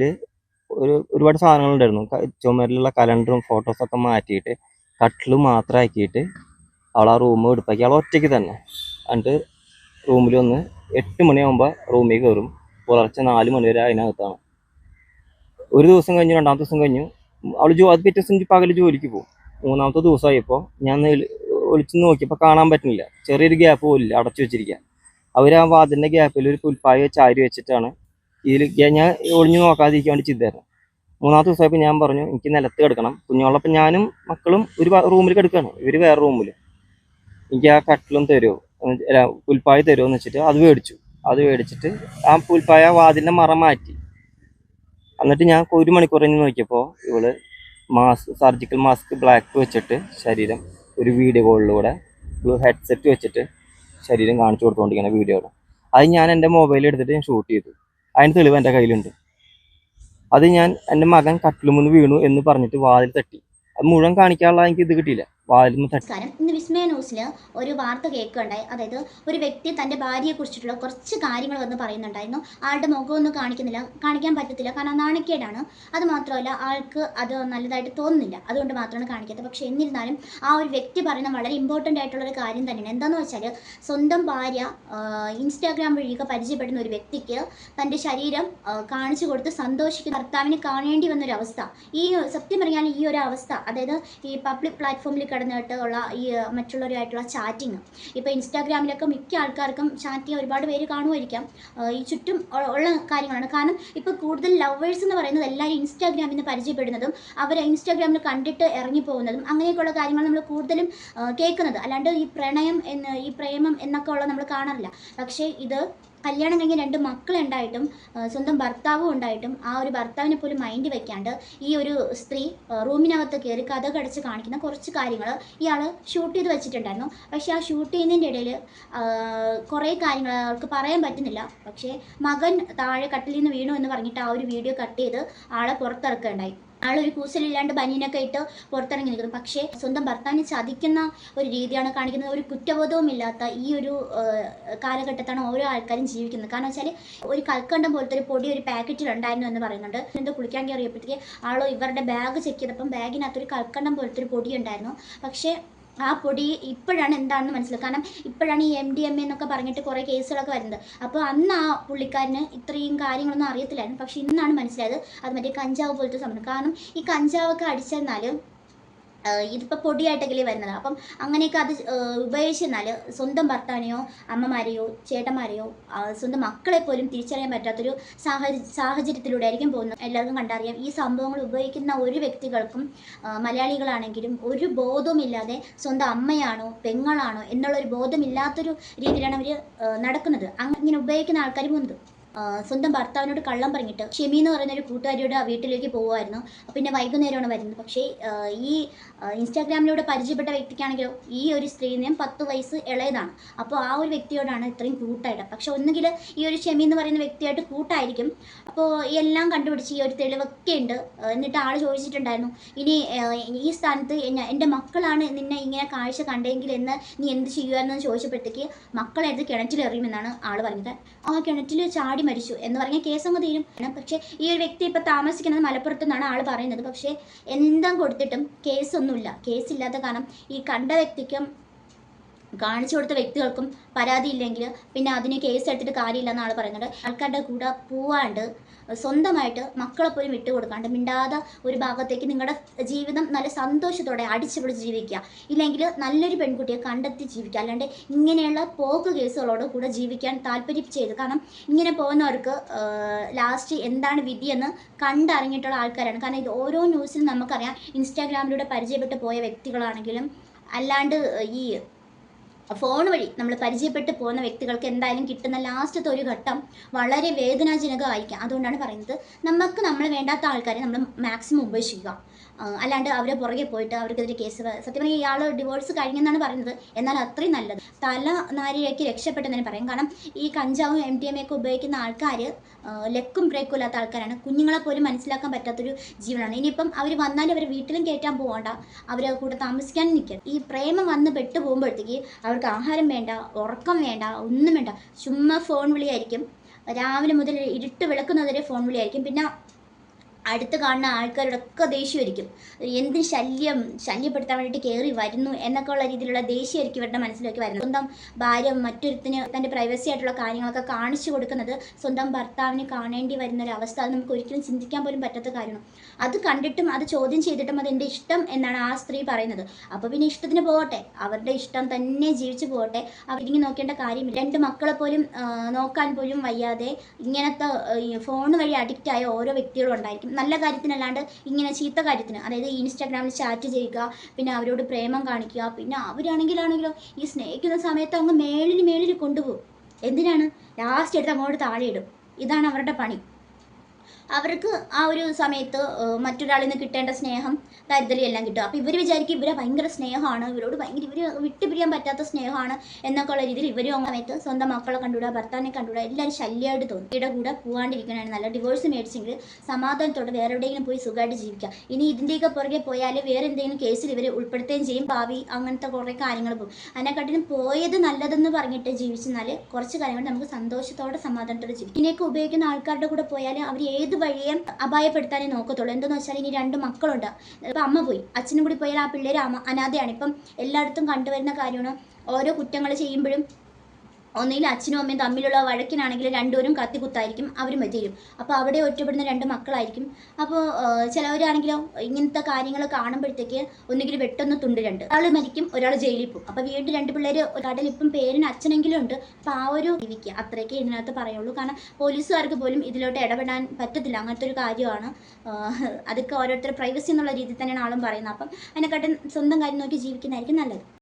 റൂമിൽ ഒരു ഒരുപാട് സാധനങ്ങളുണ്ടായിരുന്നു ചുമരിലുള്ള കലണ്ടറും ഫോട്ടോസൊക്കെ മാറ്റിയിട്ട് കട്ടിൽ മാത്രമാക്കിയിട്ട് അവൾ ആ റൂം എടുപ്പാക്കി. അവൾ ഒറ്റയ്ക്ക് തന്നെ. എന്നിട്ട് റൂമിൽ വന്ന് എട്ട് മണിയാകുമ്പോൾ റൂമിൽ കയറും പുലർച്ചെ നാല് മണി വരെ അതിനകത്താണ്. ഒരു ദിവസം കഴിഞ്ഞു രണ്ടാമത്തെ ദിവസം കഴിഞ്ഞു അവൾ ജോ അത് പിറ്റേ ദിവസം പകൽ ജോലിക്ക് പോകും. മൂന്നാമത്തെ ദിവസമായപ്പോൾ ഞാൻ ഒളിച്ച് നോക്കിയപ്പോൾ കാണാൻ പറ്റുന്നില്ല. ചെറിയൊരു ഗ്യാപ്പ് പോലില്ല അടച്ചു വെച്ചിരിക്കുക അവർ ആ വാതിലിന്റെ ഗ്യാപ്പിൽ ഒരു പുൽപ്പായ ചാരി വെച്ചിട്ടാണ് ഇതിൽ ഞാൻ ഒളിഞ്ഞു നോക്കാതിരിക്കാൻ വേണ്ടി ചെയ്തായിരുന്നു മൂന്നാമത്തെ ദിവസമായപ്പോൾ ഞാൻ പറഞ്ഞു എനിക്ക് നിലത്ത് കിടക്കണം. കുഞ്ഞോളപ്പം ഞാനും മക്കളും ഒരു റൂമിൽ കിടക്കുകയാണ് ഇവർ വേറെ റൂമിൽ എനിക്ക് ആ കട്ടിലും തരുമോ പുൽപ്പായ തരുമോ എന്ന് വെച്ചിട്ട് അത് മേടിച്ചു. അത് മേടിച്ചിട്ട് ആ പുൽപ്പായ വാതിലിന്റെ മറ മാറ്റി. എന്നിട്ട് ഞാൻ ഒരു മണിക്കൂർ കഴിഞ്ഞ് നോക്കിയപ്പോൾ ഇവൾ മാസ്ക് സർജിക്കൽ മാസ്ക് ബ്ലാക്ക് വെച്ചിട്ട് ശരീരം ഒരു വീഡിയോ കോളിലൂടെ ബ്ലൂ ഹെഡ്സെറ്റ് വെച്ചിട്ട് ശരീരം കാണിച്ചു കൊടുത്തുകൊണ്ടിരിക്കുന്ന വീഡിയോ അത് ഞാൻ എന്റെ മൊബൈൽ എടുത്തിട്ട് ഞാൻ ഷൂട്ട് ചെയ്തു. അതിന് തെളിവ് എന്റെ കയ്യിലുണ്ട്. അത് ഞാൻ എന്റെ മകൻ കട്ടിലുമെന്ന് വീണു എന്ന് പറഞ്ഞിട്ട് വാതിൽ തട്ടി. അത് മുഴുവൻ കാണിക്കാനുള്ള എനിക്ക് ഇത് കിട്ടിയില്ല. ഇന്ന് വിസ്മയ ന്യൂസിൽ ഒരു വാർത്ത കേൾക്കുകയുണ്ടായി. അതായത് ഒരു വ്യക്തി തന്റെ ഭാര്യയെ കുറിച്ചിട്ടുള്ള കുറച്ച് കാര്യങ്ങൾ വന്ന് പറയുന്നുണ്ടായിരുന്നു. ആളുടെ മുഖമൊന്നും കാണിക്കുന്നില്ല കാണിക്കാൻ പറ്റത്തില്ല. കാരണം നാണക്കേടാണ്. അത് മാത്രമല്ല ആൾക്ക് അത് നല്ലതായിട്ട് തോന്നുന്നില്ല. അതുകൊണ്ട് മാത്രമാണ് കാണിക്കാത്തത്. പക്ഷെ എന്നിരുന്നാലും ആ ഒരു വ്യക്തി പറയുന്ന വളരെ ഇമ്പോർട്ടന്റ് ആയിട്ടുള്ള ഒരു കാര്യം തന്നെയാണ്. എന്താണെന്ന് വെച്ചാൽ സ്വന്തം ഭാര്യ ഇൻസ്റ്റാഗ്രാം വഴിയൊക്കെ പരിചയപ്പെടുന്ന ഒരു വ്യക്തിക്ക് തന്റെ ശരീരം കാണിച്ചു കൊടുത്ത് സന്തോഷിക്കുന്ന ഭർത്താവിന് കാണേണ്ടി വന്ന ഒരു അവസ്ഥ. ഈ സത്യം പറഞ്ഞാൽ ഈ ഒരു അവസ്ഥ അതായത് ഈ പബ്ലിക് പ്ലാറ്റ്ഫോമിൽ കിടന്നിട്ട് ഉള്ള ഈ മറ്റുള്ളവരുമായിട്ടുള്ള ചാറ്റിങ്. ഇപ്പോൾ ഇൻസ്റ്റാഗ്രാമിലൊക്കെ മിക്ക ആൾക്കാർക്കും ചാറ്റ് ചെയ്യാൻ ഒരുപാട് പേര് കാണുമായിരിക്കാം. ഈ ചുറ്റും ഉള്ള കാര്യങ്ങളാണ്. കാരണം ഇപ്പോൾ കൂടുതൽ ലവേഴ്സ് എന്ന് പറയുന്നത് എല്ലാവരും ഇൻസ്റ്റാഗ്രാമിൽ നിന്ന് പരിചയപ്പെടുന്നതും അവരെ ഇൻസ്റ്റാഗ്രാമിൽ കണ്ടിട്ട് ഇറങ്ങി പോകുന്നതും അങ്ങനെയൊക്കെയുള്ള കാര്യങ്ങൾ നമ്മൾ കൂടുതലും കേൾക്കുന്നത്. അല്ലാണ്ട് ഈ പ്രണയം എന്ന് ഈ പ്രേമം എന്നൊക്കെ ഉള്ള നമ്മൾ കാണാറില്ല. പക്ഷേ ഇത് കല്യാണം കഴിഞ്ഞ് രണ്ട് മക്കളുണ്ടായിട്ടും സ്വന്തം ഭർത്താവും ഉണ്ടായിട്ടും ആ ഒരു ഭർത്താവിനെ പോലും മൈൻഡ് വെക്കാണ്ട് ഈ ഒരു സ്ത്രീ റൂമിനകത്ത് കയറി കഥ കടച്ച് കാണിക്കുന്ന കുറച്ച് കാര്യങ്ങൾ ഇയാൾ ഷൂട്ട് ചെയ്ത് വെച്ചിട്ടുണ്ടായിരുന്നു. പക്ഷേ ആ ഷൂട്ട് ചെയ്യുന്നതിന്റെ ഇടയിൽ കുറേ കാര്യങ്ങൾ ആൾക്ക് പറയാൻ പറ്റുന്നില്ല. പക്ഷേ മകൻ താഴെ കട്ടിലിൽ നിന്ന് വീണു എന്ന് പറഞ്ഞിട്ട് ആ ഒരു വീഡിയോ കട്ട് ചെയ്ത് ആളെ പുറത്തിറക്കുകയുണ്ടായി. ആളൊരു കൂസലില്ലാണ്ട് ബനിയനൊക്കെ ഇട്ട് പുറത്തിറങ്ങി നിൽക്കുന്നു. പക്ഷേ സ്വന്തം ഭർത്താവിനെ ചതിക്കുന്ന ഒരു രീതിയാണ് കാണിക്കുന്നത്. ഒരു കുറ്റബോധവും ഇല്ലാത്ത ഈ ഒരു കാലഘട്ടത്താണ് ഓരോ ആൾക്കാരും ജീവിക്കുന്നത്. കാരണം വെച്ചാൽ ഒരു കൽക്കണ്ടം പോലത്തെ ഒരു പൊടി ഒരു പാക്കറ്റിൽ ഉണ്ടായിരുന്നു എന്ന് പറയുന്നുണ്ട്. എന്തോ കുളിക്കാൻ കയറിയപ്പോഴത്തേക്ക് ആളോ ഇവരുടെ ബാഗ് ചെക്ക് ചെയ്തപ്പം ബാഗിനകത്ത് ഒരു കൽക്കണ്ടം പോലത്തെ ഒരു പൊടി ഉണ്ടായിരുന്നു. പക്ഷേ ആ പൊടി ഇപ്പോഴാണ് എന്താണെന്ന് മനസ്സിലാക്കുക കാരണം ഇപ്പോഴാണ് ഈ എം ഡി എം എ എന്നൊക്കെ പറഞ്ഞിട്ട് കുറേ കേസുകളൊക്കെ വരുന്നത്. അപ്പോൾ അന്ന് ആ പുള്ളിക്കാരന് ഇത്രയും കാര്യങ്ങളൊന്നും അറിയത്തില്ലായിരുന്നു. പക്ഷേ ഇന്നാണ് മനസ്സിലായത് അത് മറ്റേ കഞ്ചാവ് പോലത്തെ സംഭവം കാരണം ഈ കഞ്ചാവൊക്കെ അടിച്ചെന്നാൽ ഇതിപ്പോൾ പൊടിയായിട്ടൊക്കെ വരുന്നത്. അപ്പം അങ്ങനെയൊക്കെ അത് ഉപയോഗിച്ചെന്നാൽ സ്വന്തം ഭർത്താവിനെയോ അമ്മമാരെയോ ചേട്ടന്മാരെയോ സ്വന്തം മക്കളെ പോലും തിരിച്ചറിയാൻ പറ്റാത്തൊരു സാഹചര്യ സാഹചര്യത്തിലൂടെ ആയിരിക്കും പോകുന്നത്. എല്ലാവർക്കും കണ്ടറിയാം. ഈ സംഭവങ്ങൾ ഉപയോഗിക്കുന്ന ഒരു വ്യക്തികൾക്കും മലയാളികളാണെങ്കിലും ഒരു ബോധവുമില്ലാതെ സ്വന്തം അമ്മയാണോ പെങ്ങളാണോ എന്നുള്ളൊരു ബോധമില്ലാത്തൊരു രീതിയിലാണ് അവർ നടക്കുന്നത്. അങ്ങനെ ഉപയോഗിക്കുന്ന ആൾക്കാർ പോകുന്നത്. സ്വന്തം ഭർത്താവിനോട് കള്ളം പറഞ്ഞിട്ട് ഷെമി എന്ന് പറയുന്ന ഒരു കൂട്ടുകാരിയുടെ വീട്ടിലേക്ക് പോകുമായിരുന്നു പിന്നെ വൈകുന്നേരമാണ് വരുന്നത്. പക്ഷേ ഈ ഇൻസ്റ്റാഗ്രാമിലൂടെ പരിചയപ്പെട്ട വ്യക്തിക്കാണെങ്കിലോ ഈ ഒരു സ്ത്രീനെയും പത്ത് വയസ്സ് ഇളയതാണ്. അപ്പോൾ ആ ഒരു വ്യക്തിയോടാണ് ഇത്രയും കൂട്ടായിട്ട്. പക്ഷെ ഒന്നുകിൽ ഈ ഒരു ഷെമി എന്ന് പറയുന്ന വ്യക്തിയായിട്ട് കൂട്ടായിരിക്കും. അപ്പോൾ എല്ലാം കണ്ടുപിടിച്ച് ഈ ഒരു തെളിവൊക്കെ ഉണ്ട്. എന്നിട്ട് ആൾ ചോദിച്ചിട്ടുണ്ടായിരുന്നു ഇനി ഈ സ്ഥാനത്ത് എന്റെ മക്കളാണ് നിന്നെ ഇങ്ങനെ കാഴ്ച കണ്ടെങ്കിൽ എന്ന് നീ എന്ത് ചെയ്യുമായിരുന്നു ചോദിച്ചപ്പോഴത്തേക്ക് മക്കളെടുത്ത് കിണറ്റിലെറിയുമെന്നാണ് ആൾ പറഞ്ഞത്. ആ കിണറ്റിൽ ചാടി മരിച്ചു എന്ന് പറഞ്ഞാൽ കേസങ്ങ് തീരും പക്ഷേ ഈ ഒരു വ്യക്തി ഇപ്പം താമസിക്കുന്നത് മലപ്പുറത്ത് നിന്നാണ് ആൾ പറയുന്നത്. പക്ഷേ എന്തും കൊടുത്തിട്ടും കേസൊന്നുമില്ല. കേസില്ലാത്ത കാരണം ഈ കണ്ട വ്യക്തിക്കും കാണിച്ചു കൊടുത്ത വ്യക്തികൾക്കും പരാതിയില്ലെങ്കിൽ പിന്നെ അതിന് കേസ് എടുത്തിട്ട് കാര്യമില്ലെന്ന് ആൾ പറയുന്നുണ്ട് ആൾക്കാരുടെ കൂടെ പോവാണ്ട് സ്വന്തമായിട്ട് മക്കളെ പോലും വിട്ടു കൊടുക്കാണ്ട് മിണ്ടാതെ ഒരു ഭാഗത്തേക്ക് നിങ്ങളുടെ ജീവിതം നല്ല സന്തോഷത്തോടെ അടിച്ചുപൊളിച്ച് ജീവിക്കുക. ഇല്ലെങ്കിൽ നല്ലൊരു പെൺകുട്ടിയെ കണ്ടെത്തി ജീവിക്കുക. അല്ലാണ്ട് ഇങ്ങനെയുള്ള പോക്ക് കേസുകളോട് കൂടെ ജീവിക്കാൻ താല്പര്യം ചെയ്ത്. കാരണം ഇങ്ങനെ പോകുന്നവർക്ക് ലാസ്റ്റ് എന്താണ് വിധിയെന്ന് കണ്ടറിഞ്ഞിട്ടുള്ള ആൾക്കാരാണ്. കാരണം ഇത് ഓരോ ന്യൂസിലും നമുക്കറിയാം. ഇൻസ്റ്റാഗ്രാമിലൂടെ പരിചയപ്പെട്ട് പോയ വ്യക്തികളാണെങ്കിലും അല്ലാണ്ട് ഈ ഫോൺ വഴി നമ്മൾ പരിചയപ്പെട്ട് പോകുന്ന വ്യക്തികൾക്ക് എന്തായാലും കിട്ടുന്ന ലാസ്റ്റത്തെ ഒരു ഘട്ടം വളരെ വേദനാജനകമായിരിക്കാം. അതുകൊണ്ടാണ് പറയുന്നത്. നമുക്ക് നമ്മൾ വേണ്ടാത്ത ആൾക്കാരെ നമ്മൾ മാക്സിമം ഉപേക്ഷിക്കുക. അല്ലാണ്ട് അവരെ പുറകെ പോയിട്ട് അവർക്കെതിരെ കേസ് സത്യം പറഞ്ഞാൽ ഇയാൾ ഡിവോഴ്സ് കഴിഞ്ഞെന്നാണ് പറയുന്നത്. എന്നാൽ അത്രയും നല്ലത്. തല നാരിഴയ്ക്ക് രക്ഷപ്പെട്ടെന്ന് പറയും. കാരണം ഈ കഞ്ചാവും എം ഡി എം ഒക്കെ ഉപയോഗിക്കുന്ന ആൾക്കാർ ലക്കും ബ്രേക്കും ഇല്ലാത്ത ആൾക്കാരാണ്. കുഞ്ഞുങ്ങളെ പോലും മനസ്സിലാക്കാൻ പറ്റാത്തൊരു ജീവനാണ്. ഇനിയിപ്പം അവർ വന്നാൽ അവർ വീട്ടിലും കയറ്റാൻ പോകണ്ട അവർ കൂടെ താമസിക്കാൻ നിൽക്കുക ഈ പ്രേമം വന്ന് പെട്ടു പോകുമ്പോഴത്തേക്ക് അവർക്ക് ആഹാരം വേണ്ട ഉറക്കം വേണ്ട ഒന്നും വേണ്ട. ചുമ്മാ ഫോൺ വിളിയായിരിക്കും. രാവിലെ മുതൽ ഇരുട്ട് വിളക്കുന്നതുവരെ ഫോൺ വിളിയായിരിക്കും. പിന്നെ അടുത്ത് കാണുന്ന ആൾക്കാരോടൊക്കെ ദേഷ്യമായിരിക്കും എന്ത് ശല്യം ശല്യപ്പെടുത്താൻ വേണ്ടിയിട്ട് കയറി വരുന്നു എന്നൊക്കെ ഉള്ള രീതിയിലുള്ള ദേഷ്യമായിരിക്കും ഇവരുടെ മനസ്സിലേക്ക് വരുന്നത്. സ്വന്തം ഭാര്യ മറ്റൊരുത്തിന് തന്റെ പ്രൈവസി ആയിട്ടുള്ള കാര്യങ്ങളൊക്കെ കാണിച്ചു കൊടുക്കുന്നത് സ്വന്തം ഭർത്താവിന് കാണേണ്ടി വരുന്ന ഒരു അവസ്ഥ അത് നമുക്ക് ഒരിക്കലും ചിന്തിക്കാൻ പോലും പറ്റാത്ത കാര്യമാണ്. അത് കണ്ടിട്ടും അത് ചോദ്യം ചെയ്തിട്ടും അത് എന്റെ ഇഷ്ടം എന്നാണ് ആ സ്ത്രീ പറയുന്നത്. അപ്പോൾ പിന്നെ ഇഷ്ടത്തിന് പോകട്ടെ. അവരുടെ ഇഷ്ടം തന്നെ ജീവിച്ചു പോകട്ടെ. അവരിങ്ങനെ നോക്കേണ്ട കാര്യമില്ല. രണ്ട് മക്കളെ പോലും നോക്കാൻ പോലും വയ്യാതെ ഇങ്ങനത്തെ ഫോൺ വഴി അഡിക്റ്റായ ഓരോ വ്യക്തികളും ഉണ്ടായിരിക്കും. നല്ല കാര്യത്തിനല്ലാണ്ട് ഇങ്ങനെ ചീത്ത കാര്യത്തിന് അതായത് ഇൻസ്റ്റാഗ്രാമിൽ ചാറ്റ് ചെയ്യുക പിന്നെ അവരോട് പ്രേമം കാണിക്കുക പിന്നെ അവരാണെങ്കിലാണെങ്കിലോ ഈ സ്നേഹിക്കുന്ന സമയത്ത് അങ്ങ് മേളിൽ മേളിൽ കൊണ്ടുപോകും. എന്തിനാണ്? ലാസ്റ്റ് എടുത്ത് അങ്ങോട്ട് താഴെ ഇടും. ഇതാണ് അവരുടെ പണി. അവർക്ക് ആ ഒരു സമയത്ത് മറ്റൊരാളിൽ നിന്ന് കിട്ടേണ്ട സ്നേഹം കരുതലും എല്ലാം കിട്ടും. അപ്പോൾ ഇവർ വിചാരിക്കും ഇവരെ ഭയങ്കര സ്നേഹമാണ് ഇവരോട് ഭയങ്കര ഇവർ വിട്ടുപിരിയാൻ പറ്റാത്ത സ്നേഹമാണ് എന്നൊക്കെ ഉള്ള രീതിയിൽ ഇവരും ആ സമയത്ത് സ്വന്തം മക്കളെ കണ്ടുവിടുക ഭർത്താവിനെ കണ്ടുവിടുക എല്ലാവരും ശല്യമായിട്ട് തോന്നും. ഇവിടെ കൂടെ പോകാണ്ടിരിക്കണതാണ് നല്ല ഡിവോഴ്സ് മേടിച്ചെങ്കിൽ സമാധാനത്തോടെ വേറെ എവിടെയെങ്കിലും പോയി സുഖമായിട്ട് ജീവിക്കുക ഇനി ഇതിന്റെയൊക്കെ പുറകെ പോയാൽ വേറെ എന്തെങ്കിലും കേസിൽ ഇവർ ഉൾപ്പെടുത്തുകയും ചെയ്യും ഭാവി അങ്ങനത്തെ കുറേ കാര്യങ്ങൾ പോകും. അതിനെക്കാട്ടിലും പോയത് നല്ലതെന്ന് പറഞ്ഞിട്ട് ജീവിച്ചെന്നാൽ കുറച്ച് കാര്യങ്ങൾ നമുക്ക് സന്തോഷത്തോടെ സമാധാനത്തോടെ ജീവിക്കും. ഇതിനെയൊക്കെ ഉപയോഗിക്കുന്ന ആൾക്കാരുടെ കൂടെ പോയാൽ അവർ ഏത് വഴിയും അപായപ്പെടുത്താനേ നോക്കത്തുള്ളൂ. എന്തെന്ന് വെച്ചാൽ ഇനി രണ്ട് മക്കളുണ്ട്. ഇപ്പം അമ്മ പോയി. അച്ഛനും കൂടി പോയാൽ ആ പിള്ളേർ അനാഥയാണ്. ഇപ്പം എല്ലായിടത്തും കണ്ടുവരുന്ന കാര്യമാണ്. ഓരോ കുറ്റങ്ങൾ ചെയ്യുമ്പോഴും ഒന്നുകിൽ അച്ഛനും അമ്മയും തമ്മിലുള്ള വഴക്കിനാണെങ്കിൽ രണ്ടുപേരും കത്തിക്കുത്തായിരിക്കും അവരും തീരും അപ്പോൾ അവിടെ ഒറ്റപ്പെടുന്ന രണ്ട് മക്കളായിരിക്കും. അപ്പോൾ ചിലവരാണെങ്കിലോ ഇങ്ങനത്തെ കാര്യങ്ങൾ കാണുമ്പോഴത്തേക്ക് ഒന്നുകിൽ വെട്ടൊന്ന് തുണ്ട് രണ്ട്. ഒരാൾ മരിക്കും ഒരാൾ ജയിലിൽ പോകും. അപ്പോൾ വീണ്ടും രണ്ട് പിള്ളേർ ഒരാടൽ ഇപ്പം പേരിന് അച്ഛനെങ്കിലും ഉണ്ട്. അപ്പോൾ ആ ഒരു ജീവിക്കുക അത്രയൊക്കെ ഇതിനകത്ത് പറയുള്ളൂ. കാരണം പോലീസുകാർക്ക് പോലും ഇതിലോട്ട് ഇടപെടാൻ പറ്റത്തില്ല. അങ്ങനത്തെ ഒരു കാര്യമാണ്. അതൊക്കെ ഓരോരുത്തർ പ്രൈവസി എന്നുള്ള രീതിയിൽ തന്നെയാണ് ആളും പറയുന്നത്. അപ്പം അതിനെക്കാട്ടും സ്വന്തം കാര്യം നോക്കി ജീവിക്കുന്നതായിരിക്കും നല്ലത്.